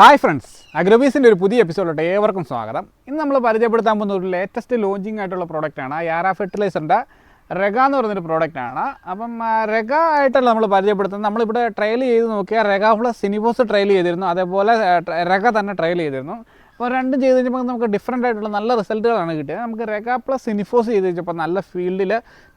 Hi friends അഗ്രോബീസിന്റെ ഒരു പുതിയ എപ്പിസോഡിലോട്ട് ഏവർക്കും സ്വാഗതം. ഇന്ന് നമ്മൾ പരിചയപ്പെടുത്താൻ പോകുന്ന ഒരു ലേറ്റസ്റ്റ് ലോഞ്ചിങ് ആയിട്ടുള്ള പ്രോഡക്റ്റാണ് യാര ഫെർട്ടിലൈസറിന്റെ റെഗ എന്ന് പറയുന്നൊരു പ്രോഡക്റ്റാണ് അപ്പം റെഗ ആയിട്ടല്ല നമ്മൾ പരിചയപ്പെടുത്തുന്നത്. നമ്മളിവിടെ ട്രയൽ ചെയ്ത് നോക്കിയാൽ റെഗ പ്ലസ് സിനിബോസ് ട്രയൽ ചെയ്തിരുന്നു. അതേപോലെ റെഗ തന്നെ ട്രയൽ ചെയ്തിരുന്നു. അപ്പോൾ രണ്ടും ചെയ്ത് കഴിഞ്ഞപ്പോൾ നമുക്ക് ഡിഫറെന്റ് ആയിട്ടുള്ള നല്ല റിസൾട്ടുകളാണ് കിട്ടിയത്. നമുക്ക് റെഗ പ്ലസ് സിനിഫോസ് ചെയ്ത് വെച്ചപ്പോൾ നല്ല ഫീൽഡിൽ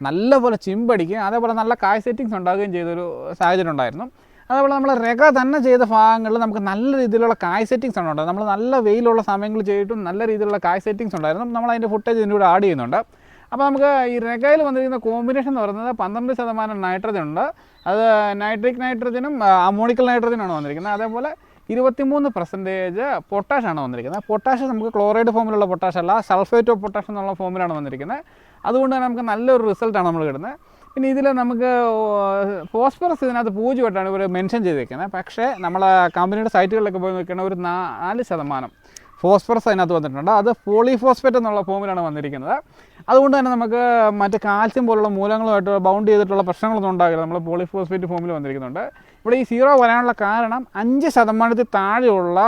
നല്ലപോലെ ചിമ്പടിക്കുകയും അതേപോലെ നല്ല കായ് സെറ്റിങ്സ് ഉണ്ടാകുകയും ചെയ്തൊരു സാഹചര്യം ഉണ്ടായിരുന്നു. അതേപോലെ നമ്മൾ രക തന്നെ ചെയ്ത ഭാഗങ്ങളിൽ നമുക്ക് നല്ല രീതിയിലുള്ള കായ് സെറ്റിങ്സ് ആണ് ഉണ്ടായത് നമ്മൾ നല്ല വെയിലുള്ള സമയങ്ങളിൽ ചെയ്തിട്ടും നല്ല രീതിയിലുള്ള കായ് സെറ്റിങ്സ് ഉണ്ടായിരുന്നു. നമ്മൾ അതിന്റെ ഫുട്ടേജ് ഇതിന്റെ കൂടെ ആഡ് ചെയ്യുന്നുണ്ട്. അപ്പോൾ നമുക്ക് ഈ രകയിൽ വന്നിരിക്കുന്ന കോമ്പിനേഷൻ എന്ന് പറയുന്നത് പന്ത്രണ്ട് ശതമാനം നൈട്രജൻ ഉണ്ട്. അത് നൈട്രിക് നൈട്രജനും അമോണിക്കൽ നൈട്രജനാണ് വന്നിരിക്കുന്നത്. അതേപോലെ ഇരുപത്തിമൂന്ന് പെർസെന്റേജ് പൊട്ടാഷാണ് വന്നിരിക്കുന്നത്. പൊട്ടാഷ് നമുക്ക് ക്ലോറൈഡ് ഫോമിലുള്ള പൊട്ടാഷ് അല്ല സൾഫേറ്റ് ഓഫ് പൊട്ടാഷ് എന്നുള്ള ഫോമിലാണ് വന്നിരിക്കുന്നത്. അതുകൊണ്ട് തന്നെ നമുക്ക് നല്ലൊരു റിസൾട്ടാണ് നമ്മൾ കിട്ടുന്നത്. പിന്നെ ഇതിൽ നമുക്ക് ഫോസ്ഫറസ് ഇതിനകത്ത് പൂജ്യമായിട്ടാണ് ഇവർ മെൻഷൻ ചെയ്തേക്കുന്നത്. പക്ഷേ നമ്മളെ കമ്പനിയുടെ സൈറ്റുകളിലൊക്കെ പോയി നോക്കുകയാണെങ്കിൽ ഒരു നാല് ശതമാനം ഫോസ്ഫറസ് അതിനകത്ത് വന്നിട്ടുണ്ട്. അത് പോളിഫോസ്ഫേറ്റ് എന്നുള്ള ഫോമിലാണ് വന്നിരിക്കുന്നത്. അതുകൊണ്ട് തന്നെ നമുക്ക് മറ്റ് കാൽസ്യം പോലുള്ള മൂലങ്ങളുമായിട്ട് ബൗണ്ട് ചെയ്തിട്ടുള്ള പ്രശ്നങ്ങളൊന്നും ഉണ്ടാകില്ല. നമ്മൾ പോളിഫോസ്ഫേറ്റ് ഫോമിൽ വന്നിരിക്കുന്നുണ്ട്. ഇവിടെ ഈ സീറോ വരാനുള്ള കാരണം അഞ്ച് ശതമാനത്തിൽ താഴെയുള്ള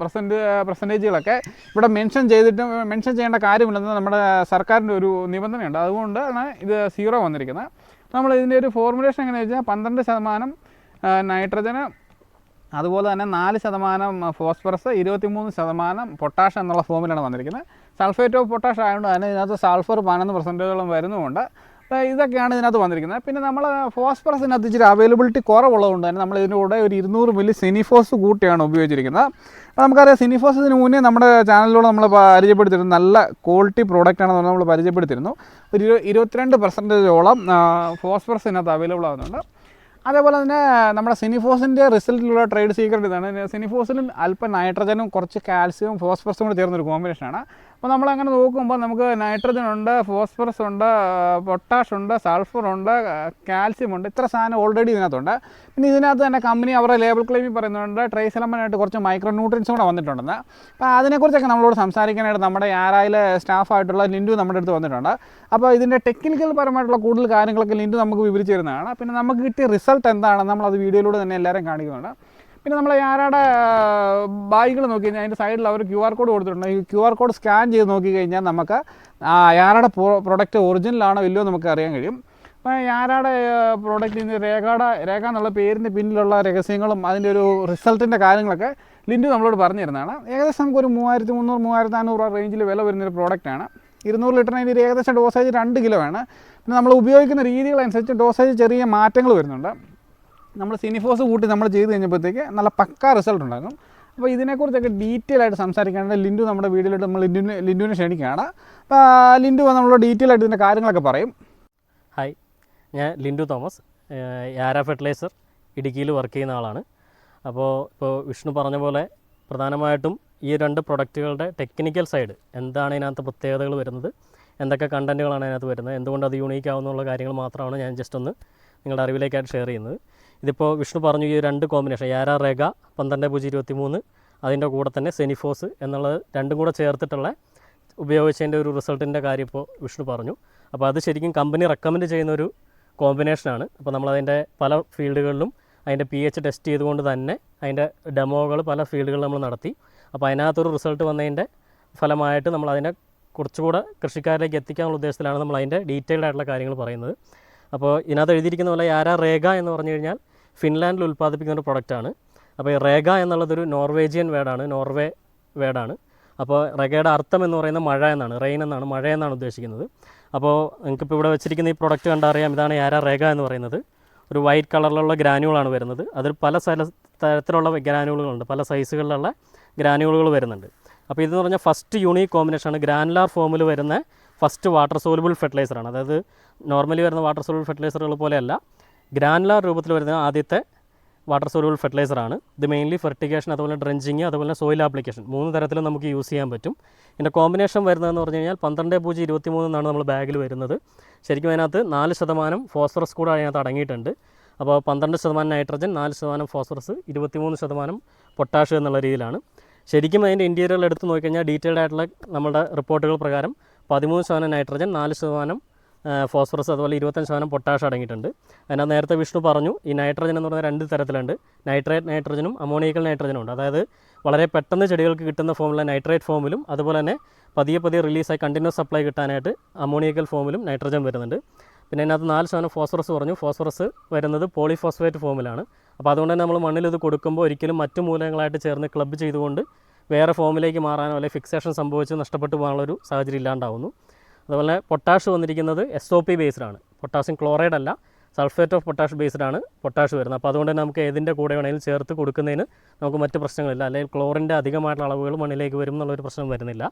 പെർസെന്റ് പെർസെന്റേജുകളൊക്കെ ഇവിടെ മെൻഷൻ ചെയ്തിട്ട് മെൻഷൻ ചെയ്യേണ്ട കാര്യമില്ലെന്ന് നമ്മുടെ സർക്കാരിന്റെ ഒരു നിബന്ധനയുണ്ട്. അതുകൊണ്ടാണ് ഇത് സീറോ വന്നിരിക്കുന്നത്. നമ്മൾ ഇതിന്റെ ഒരു ഫോർമുലേഷൻ എങ്ങനെയാണെന്ന് വെച്ചാൽ പന്ത്രണ്ട് ശതമാനം നൈട്രജന് അതുപോലെ തന്നെ നാല് ശതമാനം ഫോസ്ഫറസ് ഇരുപത്തിമൂന്ന് ശതമാനം പൊട്ടാഷ് എന്നുള്ള ഫോമിലാണ് വന്നിരിക്കുന്നത്. സൾഫേറ്റ് ഓഫ് പൊട്ടാഷ് ആയതുകൊണ്ട് തന്നെ ഇതിനകത്ത് സൾഫർ പതിനൊന്ന് പെർസെന്റേജോളം വരുന്നുമുണ്ട്. അപ്പോൾ ഇതൊക്കെയാണ് ഇതിനകത്ത് വന്നിരിക്കുന്നത്. പിന്നെ നമ്മൾ ഫോസ്ഫറസിനകത്ത് ഇച്ചിരി അവൈലബിലിറ്റി കുറവുള്ളതുകൊണ്ട് തന്നെ നമ്മൾ ഇതിന്റെ കൂടെ ഒരു ഇരുന്നൂറ് മില്ലി സിനിഫോസ് കൂട്ടിയാണ് ഉപയോഗിച്ചിരിക്കുന്നത്. അപ്പോൾ നമുക്കറിയാം സിനിഫോസ് ഇതിന് മുന്നേ നമ്മുടെ ചാനലിലൂടെ നമ്മൾ പരിചയപ്പെടുത്തിയിരുന്നു നല്ല ക്വാളിറ്റി പ്രോഡക്റ്റാണെന്ന് പറഞ്ഞാൽ നമ്മൾ പരിചയപ്പെടുത്തിയിരുന്നു. ഒരു ഇരു ഇരുപത്തിരണ്ട് പെർസെന്റേജോളം ഫോസ്ഫറസ് ഇതിനകത്ത് അവൈലബിൾ ആകുന്നുണ്ട് അതേപോലെ തന്നെ നമ്മുടെ സിനിഫോസിന്റെ റിസൾട്ടിലുള്ള ട്രേഡ് സീക്രട്ട് ഇതാണ്. സിനിഫോസിലും അല്പം നൈട്രജനും കുറച്ച് കാൽസ്യവും ഫോസ്ഫറസും കൂടി ചേർന്നൊരു കോമ്പിനേഷനാണ് അപ്പോൾ നമ്മൾ അങ്ങനെ നോക്കുമ്പോൾ നമുക്ക് നൈട്രജൻ ഉണ്ട് ഫോസ്ഫറസ് ഉണ്ട് പൊട്ടാഷ് ഉണ്ട് സൾഫർ ഉണ്ട് കാൽസ്യം ഉണ്ട് ഇത്ര സാധനം ഓൾറെഡി ഇതിനകത്തുണ്ട്. പിന്നെ ഇതിനകത്ത് തന്നെ കമ്പനി അവരുടെ ലേബൽ ക്ലെയിമിൽ പറയുന്നുണ്ട് ട്രേസ് കുറച്ച് മൈക്രോ ന്യൂട്രിയൻസ് കൂടെ വന്നിട്ടുണ്ടെന്ന്. അപ്പോൾ അതിനെക്കുറിച്ചൊക്കെ നമ്മളോട് സംസാരിക്കാനായിട്ട് നമ്മുടെ ആരായിലെ സ്റ്റാഫായിട്ടുള്ള ലിൻഡു നമ്മുടെ അടുത്ത് വന്നിട്ടുണ്ട്. അപ്പോൾ ഇതിന്റെ ടെക്നിക്കൽ പരമായിട്ടുള്ള കൂടുതൽ കാര്യങ്ങളൊക്കെ ലിൻഡു നമുക്ക് വിവരിച്ചു തരുന്നതാണ്. പിന്നെ നമുക്ക് കിട്ടിയ റിസൾട്ട് എന്താണെന്ന് അത് വീഡിയോയിലൂടെ തന്നെ എല്ലാവരും കാണിക്കുന്നുണ്ട്. പിന്നെ നമ്മളെ ആരാടെ ബാഗുകൾ നോക്കി കഴിഞ്ഞാൽ അതിന്റെ സൈഡിൽ അവർ ക്യു ആർ കോഡ് കൊടുത്തിട്ടുണ്ട്. ഈ ക്യു ആർ കോഡ് സ്കാൻ ചെയ്ത് നോക്കി കഴിഞ്ഞാൽ നമുക്ക് ആരാടെ പ്രൊഡക്റ്റ് ഒറിജിനലാണോ ഇല്ലയോ നമുക്ക് അറിയാൻ കഴിയും. അപ്പോൾ ആരാടെ പ്രോഡക്റ്റ് ഇന്ന് രേഖയുടെ രേഖ എന്നുള്ള പേരിന്റെ പിന്നിലുള്ള രഹസ്യങ്ങളും അതിന്റെ ഒരു റിസൾട്ടിന്റെ കാര്യങ്ങളൊക്കെ ലിൻഡു നമ്മളോട് പറഞ്ഞു തരുന്നതാണ് ഏകദേശം നമുക്കൊരു മൂവായിരത്തി മുന്നൂറ് മൂവായിരത്തി നാനൂറ് രൂപ റേഞ്ചിൽ വില വരുന്നൊരു പ്രോഡക്റ്റാണ് ഇരുന്നൂറ് ലിറ്ററിന് ഇതിന്റെ ഏകദേശം ഡോസേജ് രണ്ട് കിലോ ആണ്. പിന്നെ നമ്മൾ ഉപയോഗിക്കുന്ന രീതികളനുസരിച്ച് ഡോസേജ് ചെറിയ മാറ്റങ്ങൾ വരുന്നുണ്ട്. നമ്മൾ സിനിഫോസ് കൂട്ടി നമ്മൾ ചെയ്ത് കഴിഞ്ഞപ്പോഴത്തേക്ക് നല്ല പക്കാ റിസൾട്ട് ഉണ്ടാകും അപ്പോൾ ഇതിനെക്കുറിച്ചൊക്കെ ഡീറ്റെയിൽ ആയിട്ട് സംസാരിക്കാനായിട്ട് ലിൻഡു നമ്മുടെ വീഡിയോയിലോട്ട് നമ്മൾ ലിൻഡുവിനെ ലിൻഡുവിനെ ക്ഷണിക്കുകയാണ്. അപ്പോൾ ലിൻഡു നമ്മളോട് ഡീറ്റെയിൽ ആയിട്ട് ഇതിന്റെ കാര്യങ്ങളൊക്കെ പറയും. ഹായ് ഞാൻ ലിൻഡു തോമസ്. യാര ഫെർട്ടിലൈസർ ഇടുക്കിയിൽ വർക്ക് ചെയ്യുന്ന ആളാണ്. അപ്പോൾ ഇപ്പോൾ വിഷ്ണു പറഞ്ഞ പോലെ പ്രധാനമായിട്ടും ഈ രണ്ട് പ്രൊഡക്റ്റുകളുടെ ടെക്നിക്കൽ സൈഡ് എന്താണ് ഇതിനകത്ത് പ്രത്യേകതകൾ വരുന്നത് എന്തൊക്കെ കണ്ടന്റുകളാണ് അതിനകത്ത് വരുന്നത് എന്തുകൊണ്ട് അത് യൂണീക്ക് ആവുന്നുള്ള കാര്യങ്ങൾ മാത്രമാണ് ഞാൻ ജസ്റ്റ് ഒന്ന് നിങ്ങളുടെ അറിവിലേക്കായിട്ട് ഷെയർ ചെയ്യുന്നത്. ഇതിപ്പോൾ വിഷ്ണു പറഞ്ഞു ഈ രണ്ട് കോമ്പിനേഷൻ യാര രേഖ പന്ത്രണ്ട് പൂജ്യം ഇരുപത്തി മൂന്ന് അതിന്റെ കൂടെ തന്നെ സെനിഫോസ് എന്നുള്ളത് രണ്ടും കൂടെ ചേർത്തിട്ടുള്ള ഉപയോഗിച്ചതിന്റെ ഒരു റിസൾട്ടിന്റെ കാര്യം ഇപ്പോൾ വിഷ്ണു പറഞ്ഞു. അപ്പോൾ അത് ശരിക്കും കമ്പനി റെക്കമെൻഡ് ചെയ്യുന്ന ഒരു കോമ്പിനേഷനാണ് അപ്പോൾ നമ്മളതിന്റെ പല ഫീൽഡുകളിലും അതിന്റെ പി എച്ച് ടെസ്റ്റ് ചെയ്തുകൊണ്ട് തന്നെ അതിന്റെ ഡെമോകൾ പല ഫീൽഡുകളിൽ നമ്മൾ നടത്തി. അപ്പോൾ അതിനകത്തൊരു റിസൾട്ട് വന്നതിന്റെ ഫലമായിട്ട് നമ്മൾ അതിനെ കുറച്ചുകൂടെ കൃഷിക്കാരിലേക്ക് എത്തിക്കാനുള്ള ഉദ്ദേശത്തിലാണ് നമ്മൾ അതിന്റെ ഡീറ്റെയിൽഡ് ആയിട്ടുള്ള കാര്യങ്ങൾ പറയുന്നത്. അപ്പോൾ ഇതിനകത്ത് എഴുതിയിരിക്കുന്ന പോലെ യാര റേഗ എന്ന് പറഞ്ഞു കഴിഞ്ഞാൽ ഫിൻലാൻഡിൽ ഉൽപ്പാദിപ്പിക്കുന്ന ഒരു പ്രൊഡക്റ്റാണ് അപ്പോൾ ഈ റേഗ എന്നുള്ളതൊരു നോർവേജിയൻ വേർഡാണ് നോർവേ വേർഡാണ് അപ്പോൾ റെഗയുടെ അർത്ഥം എന്ന് പറയുന്നത് മഴ എന്നാണ് റെയിൻ എന്നാണ് മഴ എന്നാണ് ഉദ്ദേശിക്കുന്നത്. അപ്പോൾ നിങ്ങൾക്കിപ്പോൾ ഇവിടെ വെച്ചിരിക്കുന്ന ഈ പ്രൊഡക്റ്റ് കണ്ടറിയാം ഇതാണ് യാര റേഗ എന്ന് പറയുന്നത്. ഒരു വൈറ്റ് കളറിലുള്ള ഗ്രാനുകളാണ് വരുന്നത്. അതിൽ പല സ്ഥല തരത്തിലുള്ള ഗ്രാനുകളുണ്ട് പല സൈസുകളിലുള്ള ഗ്രാനുകളുകൾ വരുന്നുണ്ട്. അപ്പോൾ ഇതെന്ന് പറഞ്ഞാൽ ഫസ്റ്റ് യൂണീക് കോമ്പിനേഷനാണ് ഗ്രാനുലാർ ഫോമിൽ വരുന്ന ഫസ്റ്റ് വാട്ടർ സോലുബിൾ ഫെർട്ടിലൈസറാണ് അതായത് നോർമലി വരുന്ന വാട്ടർ സോലുബിൾ ഫെർട്ടിലൈസറുകൾ പോലെയല്ല ഗ്രാനുലാർ രൂപത്തിൽ വരുന്ന ആദ്യത്തെ വാട്ടർ സോലുബിൾ ഫെർട്ടിലൈസറാണ് ഇത് മെയിൻലി ഫെർട്ടിഗേഷൻ അതുപോലെ ഡ്രഞ്ചിങ് അതുപോലെ സോയിൽ ആപ്ലിക്കേഷൻ മൂന്ന് തരത്തിലും നമുക്ക് യൂസ് ചെയ്യാൻ പറ്റും. ഇതിന്റെ കോമ്പിനേഷൻ വരുന്നതെന്ന് പറഞ്ഞു കഴിഞ്ഞാൽ പന്ത്രണ്ട് പൂജ്യം ഇരുപത്തി മൂന്നെന്നാണ് നമ്മൾ ബാഗിൽ വരുന്നത്. ശരിക്കും അതിനകത്ത് നാല് ശതമാനം ഫോസ്ഫറസ് കൂടെ അതിനകത്ത് അടങ്ങിയിട്ടുണ്ട്. അപ്പോൾ പന്ത്രണ്ട് ശതമാനം നൈട്രജൻ നാല് ശതമാനം ഫോസ്ഫറസ് ഇരുപത്തിമൂന്ന് ശതമാനം പൊട്ടാഷ് എന്നുള്ള രീതിയിലാണ്. ശരിക്കും അതിന്റെ ഇന്റീരിയറുകൾ എടുത്ത് നോക്കിക്കഴിഞ്ഞാൽ ഡീറ്റെയിൽഡ് ആയിട്ടുള്ള നമ്മുടെ റിപ്പോർട്ടുകൾ പ്രകാരം പതിമൂന്ന് ശതമാനം നൈട്രജൻ നാല് ശതമാനം ഫോസ്ഫറസ് അതുപോലെ ഇരുപത്തഞ്ച് ശതമാനം പൊട്ടാഷ് അടങ്ങിയിട്ടുണ്ട്. അതിനകത്ത് നേരത്തെ വിഷ്ണു പറഞ്ഞു ഈ നൈട്രജൻ എന്ന് പറഞ്ഞാൽ രണ്ട് തരത്തിലുണ്ട്. നൈട്രേറ്റ് നൈട്രജനും അമോണിയക്കൽ നൈട്രജനും ഉണ്ട് അതായത് വളരെ പെട്ടെന്ന് ചെടികൾക്ക് കിട്ടുന്ന ഫോമിലെ നൈട്രേറ്റ് ഫോമിലും അതുപോലെ തന്നെ പതിയെ പതിയെ റിലീസായി കണ്ടിന്യൂസ് സപ്ലൈ കിട്ടാനായിട്ട് അമോണിയക്കൽ ഫോമിലും നൈട്രജൻ വരുന്നുണ്ട്. പിന്നെ അതിനകത്ത് നാല് ശതമാനം ഫോസ്ഫറസ് പറഞ്ഞു. ഫോസ്ഫറസ് വരുന്നത് പോളിഫോസ്ഫേറ്റ് ഫോമിലാണ്. അപ്പോൾ അതുകൊണ്ട് തന്നെ നമ്മൾ മണ്ണിൽ ഇത് കൊടുക്കുമ്പോൾ ഒരിക്കലും മറ്റു മൂലകങ്ങളായിട്ട് ചേർന്ന് ക്ലബ്ബ് ചെയ്തുകൊണ്ട് വേറെ ഫോമിലേക്ക് മാറാനോ അല്ലെങ്കിൽ ഫിക്സേഷൻ സംഭവിച്ച് നഷ്ടപ്പെട്ടു പോകാനുള്ളൊരു സാഹചര്യം ഇല്ലാണ്ടാവുന്നു. അതുപോലെ പൊട്ടാഷ് വന്നിരിക്കുന്നത് എസ് ഒ പി ബേസ്ഡാണ് പൊട്ടാസ്യം ക്ലോറൈഡ് അല്ല സൾഫേറ്റ് ഓഫ് പൊട്ടാഷ് ബേസ്ഡാണ് പൊട്ടാഷ് വരുന്നത്. അപ്പോൾ അതുകൊണ്ട് തന്നെ നമുക്ക് ഏതിന്റെ കൂടെ വേണമെങ്കിലും ചേർത്ത് കൊടുക്കുന്നതിന് നമുക്ക് മറ്റ് പ്രശ്നങ്ങളില്ല. അല്ലെങ്കിൽ ക്ലോറിന്റെ അധികമായിട്ടുള്ള അളവുകൾ മണ്ണിലേക്ക് വരും എന്നുള്ളൊരു പ്രശ്നം വരുന്നില്ല.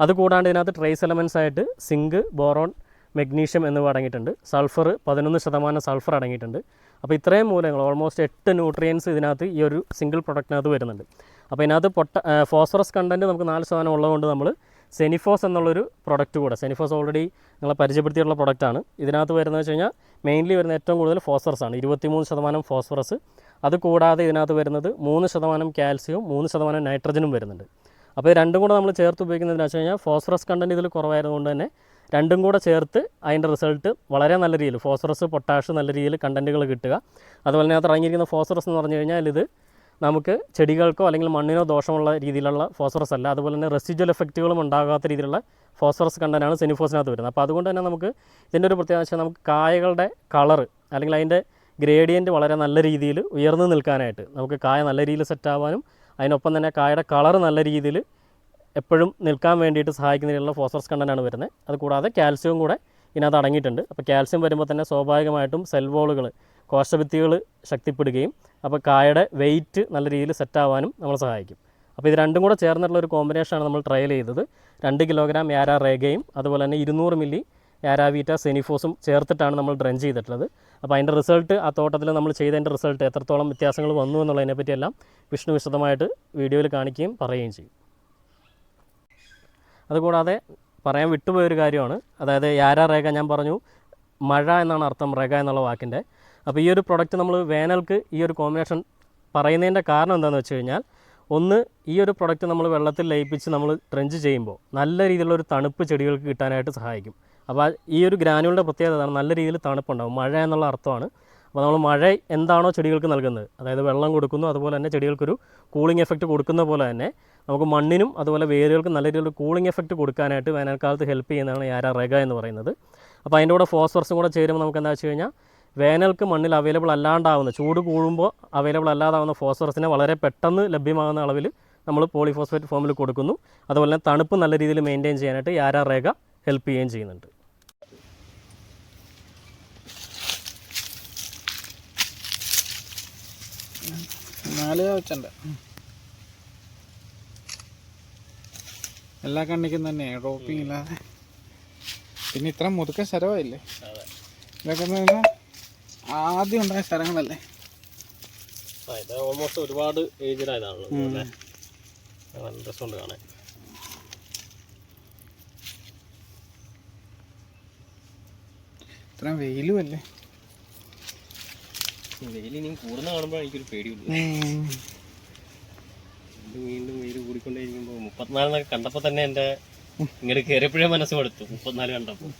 അതുകൂടാണ്ട് ഇതിനകത്ത് ട്രേസ് എലമെൻസ് ആയിട്ട് സിങ്ക് ബോറോൺ മെഗ്നീഷ്യം എന്നിവ അടങ്ങിയിട്ടുണ്ട്. സൾഫർ പതിനൊന്ന് ശതമാനം സൾഫർ അടങ്ങിയിട്ടുണ്ട്. അപ്പോൾ ഇത്രയും മൂലങ്ങൾ ഓൾമോസ്റ്റ് എട്ട് ന്യൂട്രിയൻസ് ഇതിനകത്ത് ഈ ഒരു സിംഗിൾ പ്രൊഡക്റ്റിനകത്ത് വരുന്നുണ്ട്. അപ്പോൾ ഇതിനകത്ത് പൊട്ട ഫോസ്ഫറസ് കണ്ടന്റ് നമുക്ക് നാല് ശതമാനം ഉള്ളതുകൊണ്ട് നമ്മൾ സെനിഫോസ് എന്നുള്ളൊരു പ്രൊഡക്റ്റ് കൂടെ സെനിഫോസ് ഓൾറെഡി നിങ്ങളെ പരിചയപ്പെടുത്തിയിട്ടുള്ള പ്രൊഡക്റ്റാണ് ഇതിനകത്ത് വരുന്നത് വെച്ച് കഴിഞ്ഞാൽ മെയിൻലി വരുന്ന ഏറ്റവും കൂടുതൽ ഫോസ്ഫറസ് ആണ് ഇരുപത്തിമൂന്ന് ശതമാനം ഫോസ്ഫറസ്. അത് കൂടാതെ ഇതിനകത്ത് വരുന്നത് മൂന്ന് ശതമാനം കാൽസ്യവും മൂന്ന് ശതമാനം നൈട്രജനും വരുന്നുണ്ട്. അപ്പോൾ രണ്ടും കൂടെ നമ്മൾ ചേർത്ത് ഉപയോഗിക്കുന്നതെന്ന് വെച്ച് കഴിഞ്ഞാൽ ഫോസ്ഫറസ് കണ്ടന്റ് ഇതിൽ കുറവായതുകൊണ്ട് തന്നെ രണ്ടും കൂടെ ചേർത്ത് അതിന്റെ റിസൾട്ട് വളരെ നല്ല രീതിയിൽ ഫോസ്ഫറസ് പൊട്ടാഷ് നല്ല രീതിയിൽ കണ്ടന്റുകൾ കിട്ടുക. അതുപോലെ തന്നെ അത് ഇറങ്ങിയിരിക്കുന്ന ഫോസ്ഫറസ് എന്ന് പറഞ്ഞു കഴിഞ്ഞാൽ ഇത് നമുക്ക് ചെടികൾക്കോ അല്ലെങ്കിൽ മണ്ണിനോ ദോഷമുള്ള രീതിയിലുള്ള ഫോസ്ഫറസ് അല്ല. അതുപോലെ തന്നെ റെസിജ്വൽ എഫക്റ്റുകളും ഉണ്ടാകാത്ത രീതിയിലുള്ള ഫോസ്ഫറസ് കണ്ടനാണ് സെനിഫോസിനകത്ത് വരുന്നത്. അപ്പോൾ അതുകൊണ്ട് തന്നെ നമുക്ക് ഇതിന്റെ ഒരു പ്രത്യേകത നമുക്ക് കായകളുടെ കളറ് അല്ലെങ്കിൽ അതിന്റെ ഗ്രേഡിയന്റ് വളരെ നല്ല രീതിയിൽ ഉയർന്നു നിൽക്കാനായിട്ട് നമുക്ക് കായ നല്ല രീതിയിൽ സെറ്റാവാനും അതിനൊപ്പം തന്നെ കായയുടെ കളർ നല്ല രീതിയിൽ എപ്പോഴും നിൽക്കാൻ വേണ്ടിയിട്ട് സഹായിക്കുന്ന രീതിയിലുള്ള ഫോസ്ഫറസ് കണ്ടനാണ് വരുന്നത്. അതുകൂടാതെ കാൽസ്യവും കൂടെ ഇതിനകത്ത് അടങ്ങിയിട്ടുണ്ട്. അപ്പോൾ കാൽസ്യം വരുമ്പോൾ തന്നെ സ്വാഭാവികമായിട്ടും സെൽവോളുകൾ കോശഭിത്തികൾ ശക്തിപ്പെടുകയും അപ്പോൾ കായയുടെ വെയിറ്റ് നല്ല രീതിയിൽ സെറ്റാവാനും നമ്മളെ സഹായിക്കും. അപ്പോൾ ഇത് രണ്ടും കൂടെ ചേർന്നിട്ടുള്ള ഒരു കോമ്പിനേഷനാണ് നമ്മൾ ട്രയൽ ചെയ്തത്. രണ്ട് കിലോഗ്രാം യാരാ റേഗയും അതുപോലെ തന്നെ ഇരുന്നൂറ് മില്ലി യാരാവീറ്റ സെനിഫോസും ചേർത്തിട്ടാണ് നമ്മൾ ഡ്രൻ ചെയ്തിട്ടുള്ളത്. അപ്പോൾ അതിന്റെ റിസൾട്ട് ആ തോട്ടത്തിൽ നമ്മൾ ചെയ്തതിന്റെ റിസൾട്ട് എത്രത്തോളം വ്യത്യാസങ്ങൾ വന്നു എന്നുള്ളതിനെ പറ്റിയെല്ലാം വിഷ്ണു വിശദമായിട്ട് വീഡിയോയിൽ കാണിക്കുകയും പറയുകയും ചെയ്യും. അതുകൂടാതെ പറയാൻ വിട്ടുപോയൊരു കാര്യമാണ്. അതായത് യാര രേഖ ഞാൻ പറഞ്ഞു മഴ എന്നാണ് അർത്ഥം രേഖ എന്നുള്ള വാക്കിന്റെ. അപ്പോൾ ഈ ഒരു പ്രൊഡക്റ്റ് നമ്മൾ വേനൽക്ക് ഈ ഒരു കോമ്പിനേഷൻ പറയുന്നതിന്റെ കാരണം എന്താണെന്ന് വെച്ച് കഴിഞ്ഞാൽ ഒന്ന് ഈ ഒരു പ്രൊഡക്റ്റ് നമ്മൾ വെള്ളത്തിൽ ലയിപ്പിച്ച് നമ്മൾ ട്രെഞ്ച് ചെയ്യുമ്പോൾ നല്ല രീതിയിലുള്ള ഒരു തണുപ്പ് ചെടികൾക്ക് കിട്ടാനായിട്ട് സഹായിക്കും. അപ്പോൾ ഈ ഒരു ഗ്രാനുകളുടെ പ്രത്യേകത നല്ല രീതിയിൽ തണുപ്പുണ്ടാകും മഴ എന്നുള്ള അർത്ഥമാണ്. അപ്പോൾ നമ്മൾ മഴ എന്താണോ ചെടികൾക്ക് നൽകുന്നത്. അതായത് വെള്ളം കൊടുക്കുന്നു അതുപോലെ തന്നെ ചെടികൾക്കൊരു കൂളിംഗ് എഫക്റ്റ് കൊടുക്കുന്ന പോലെ തന്നെ നമുക്ക് മണ്ണിനും അതുപോലെ വേരുകൾക്കും നല്ല രീതിയിലുള്ള കൂളിംഗ് എഫക്റ്റ് കൊടുക്കാനായിട്ട് വേനൽക്കാലത്ത് ഹെൽപ്പ് ചെയ്യുന്നതാണ് യാര റെഗ എന്ന് പറയുന്നത്. അപ്പോൾ അതിന്റെ കൂടെ ഫോസ്ഫറസും കൂടെ ചേരുമ്പോൾ നമുക്ക് എന്താ വെച്ച് കഴിഞ്ഞാൽ വേനൽക്ക് മണ്ണിൽ അവൈലബിൾ അല്ലാണ്ടാവുന്ന ചൂട് കൂടുമ്പോൾ അവൈലബിൾ അല്ലാതാവുന്ന ഫോസ്ഫറസിനെ വളരെ പെട്ടെന്ന് ലഭ്യമാകുന്ന അളവിൽ നമ്മൾ പോളിഫോസ്ഫേറ്റ് ഫോമിൽ കൊടുക്കുന്നു. അതുപോലെ തന്നെ തണുപ്പ് നല്ല രീതിയിൽ മെയിന്റെയിൻ ചെയ്യാനായിട്ട് യാര റേഖ ഹെൽപ്പ് ചെയ്യുകയും ചെയ്യുന്നുണ്ട്. നാല് വെച്ചുണ്ട് എല്ലാ കണ്ണിക്കും തന്നെ ഡ്രോപ്പിംഗ് ഇല്ലാതെ. പിന്നെ ഇത്ര മുതുക്ക സ്ഥലമായില്ലേ ഇതൊക്കെ എന്ന് പറഞ്ഞാൽ ആദ്യം ഉണ്ടായ സ്ഥലങ്ങളല്ലേ ഓൾമോസ്റ്റ് ഒരുപാട് ഏജ്ഡ് ആയതാണല്ലോ നല്ല രസമുണ്ട് കാണാൻ. ഇത്രയും വെയിലും അല്ലേ? കൂടുന്ന കാണുമ്പോൾ എനിക്കൊരു പേടിയുള്ളൂ. വീണ്ടും വീണ്ടും വെയിൽ കൂടിക്കൊണ്ടേയിരിക്കുമ്പോൾ മുപ്പത്തിനാലെന്നൊക്കെ കണ്ടപ്പോൾ തന്നെ എന്റെ ഇങ്ങനെ കയറിയപ്പോഴേ മനസ്സ് കൊടുത്തു മുപ്പത്തിനാല് കണ്ടപ്പോൾ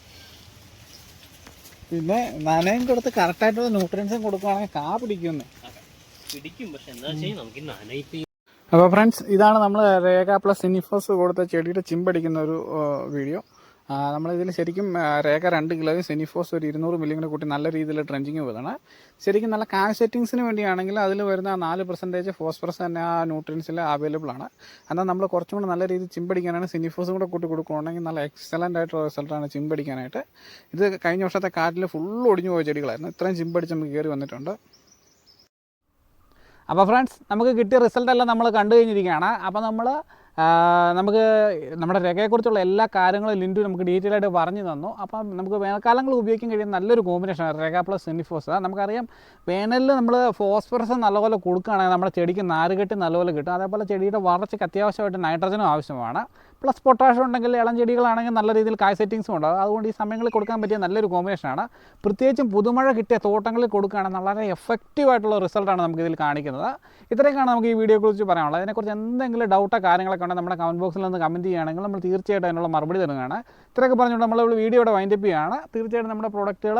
പിന്നെ നനയും കൊടുത്ത് കറക്റ്റായിട്ടുള്ള ന്യൂട്രിയൻസും കൊടുക്കുകയാണെങ്കിൽ കാ പിടിക്കുന്നു പിടിക്കും പക്ഷെ എന്താ വെച്ചാൽ നമുക്ക് നനയിപ്പ് അപ്പോൾ ഫ്രണ്ട്സ് ഇതാണ് നമ്മൾ രേഖ പ്ലസ് ഇനിഫോസ് കൊടുത്ത ചെടിയുടെ ചിമ്പടിക്കുന്ന ഒരു വീഡിയോ നമ്മളിതിൽ ശരിക്കും രേഖ രണ്ട് കിലോയും സെനിഫോസ് ഒരു ഇരുന്നൂറ് മില്ലിയും കൂടെ കൂട്ടി നല്ല രീതിയിൽ ട്രെഞ്ചിങ് വരുന്നത് ശരിക്കും നല്ല കാൽ സെറ്റിങ്സിന് വേണ്ടിയാണെങ്കിൽ അതിൽ വരുന്ന നാല് പെർസെന്റേജ് ഫോസ്ഫറസ് തന്നെ ആ ന്യൂട്രിയൻസിൽ അവൈലബിൾ ആണ്. എന്നാൽ നമ്മൾ കുറച്ചും കൂടെ നല്ല രീതിയിൽ ചിമ്പടിക്കാനാണ് സെനിഫോസും കൂടെ കൂട്ടി കൊടുക്കുകയാണെങ്കിൽ നല്ല എക്സലന്റ് ആയിട്ടുള്ള റിസൾട്ടാണ് ചിമ്പടിക്കാനായിട്ട്. ഇത് കഴിഞ്ഞ വർഷത്തെ കാറ്റിൽ ഫുൾ ഒടിഞ്ഞു പോയ ചെടികളായിരുന്നു. ഇത്രയും ചിമ്പടിച്ച് നമുക്ക് കയറി വന്നിട്ടുണ്ട്. അപ്പോൾ ഫ്രണ്ട്സ് നമുക്ക് കിട്ടിയ റിസൾട്ടെല്ലാം നമ്മൾ കണ്ടു കഴിഞ്ഞിരിക്കുകയാണ്. അപ്പോൾ നമ്മൾ നമുക്ക് നമ്മുടെ രേഖയെക്കുറിച്ചുള്ള എല്ലാ കാര്യങ്ങളും ലിൻഡു നമുക്ക് ഡീറ്റെയിൽ ആയിട്ട് പറഞ്ഞു തന്നു. അപ്പം നമുക്ക് വേനൽക്കാലങ്ങൾ ഉപയോഗിക്കാൻ കഴിയുന്ന നല്ലൊരു കോമ്പിനേഷനാണ് രേഖ പ്ലസ് സെനിഫോസ് നമുക്കറിയാം വേനലിൽ നമ്മൾ ഫോസ്ഫറസ് നല്ലപോലെ കൊടുക്കുകയാണെങ്കിൽ നമ്മുടെ ചെടിക്ക് നാരുകെട്ടി നല്ലപോലെ കിട്ടും. അതേപോലെ ചെടിയുടെ വളർച്ചയ്ക്ക് അത്യാവശ്യമായിട്ട് നൈട്രജനും ആവശ്യമാണ്. പ്ലസ് പൊട്ടാഷ്യം ഉണ്ടെങ്കിൽ ഇളം ചെടികളാണെങ്കിൽ നല്ല രീതിയിൽ കായ് സെറ്റിങ്സും ഉണ്ടാകും അതുകൊണ്ട് ഈ സമയങ്ങളിൽ കൊടുക്കാൻ പറ്റിയ നല്ലൊരു കോമ്പിനേഷനാണ് പ്രത്യേകിച്ചും പുതുമഴ കിട്ടിയ തോട്ടങ്ങളിൽ കൊടുക്കുകയാണെങ്കിൽ വളരെ എഫക്റ്റീവ് ആയിട്ടുള്ള റിസൾട്ടാണ് നമുക്ക് ഇതിൽ കാണിക്കുന്നത്. ഇത്രയൊക്കെയാണ് നമുക്ക് ഈ വീഡിയോയെ കുറിച്ച് പറയാനുള്ളത്. അതിനെക്കുറിച്ച് എന്തെങ്കിലും ഡൗട്ടോ കാര്യങ്ങളൊക്കെ ഉണ്ടെങ്കിൽ നമ്മുടെ കമന്റ് ബോക്സിൽ നിന്ന് കമന്റ് ചെയ്യുകയാണെങ്കിൽ നമ്മൾ തീർച്ചയായിട്ടും അതിനുള്ള മറുപടി തരുന്നതാണ്. ഇത്രയൊക്കെ പറഞ്ഞുകൊണ്ട് നമ്മൾ വീഡിയോയുടെ വൈൻഡപ്പ് ചെയ്യുകയാണ്. തീർച്ചയായിട്ടും നമ്മുടെ പ്രൊഡക്റ്റുകൾ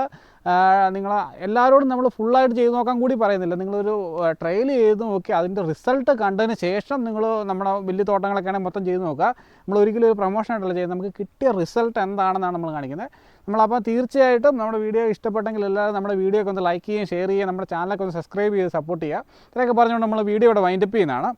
നിങ്ങൾ എല്ലാവരോടും നമ്മൾ ഫുള്ളായിട്ട് ചെയ്ത് നോക്കാൻ കൂടി പറയുന്നില്ല. നിങ്ങളൊരു ട്രയൽ ചെയ്ത് നോക്കി അതിന്റെ റിസൾട്ട് കണ്ടതിന് ശേഷം നിങ്ങൾ നമ്മുടെ വലിയ തോട്ടങ്ങളൊക്കെ ആണെങ്കിൽ മൊത്തം ചെയ്ത് നോക്കുക. നമ്മൾ ഒരിക്കലും ഒരു പ്രൊമോഷൻ ആയിട്ടല്ല ചെയ്യുന്നത്. നമുക്ക് കിട്ടിയ റിസൾട്ട് എന്താണെന്നാണ് നമ്മൾ കാണിക്കുന്നത്. നമ്മളപ്പോൾ തീർച്ചയായിട്ടും നമ്മുടെ വീഡിയോ ഇഷ്ടപ്പെട്ടെങ്കിൽ എല്ലാവരും നമ്മുടെ വീഡിയോ ഒക്കെ ഒന്ന് ലൈക്ക് ചെയ്യുകയും ഷെയർ ചെയ്യുകയും നമ്മുടെ ചാനലൊക്കെ ഒന്ന് സബ്സ്ക്രൈബ് ചെയ്ത് സപ്പോർട്ട് ചെയ്യുക. ഇത്രയൊക്കെ പറഞ്ഞുകൊണ്ട് നമ്മൾ വീഡിയോ ഇവിടെ വൈൻഡപ്പ് ചെയ്യുന്നതാണ്.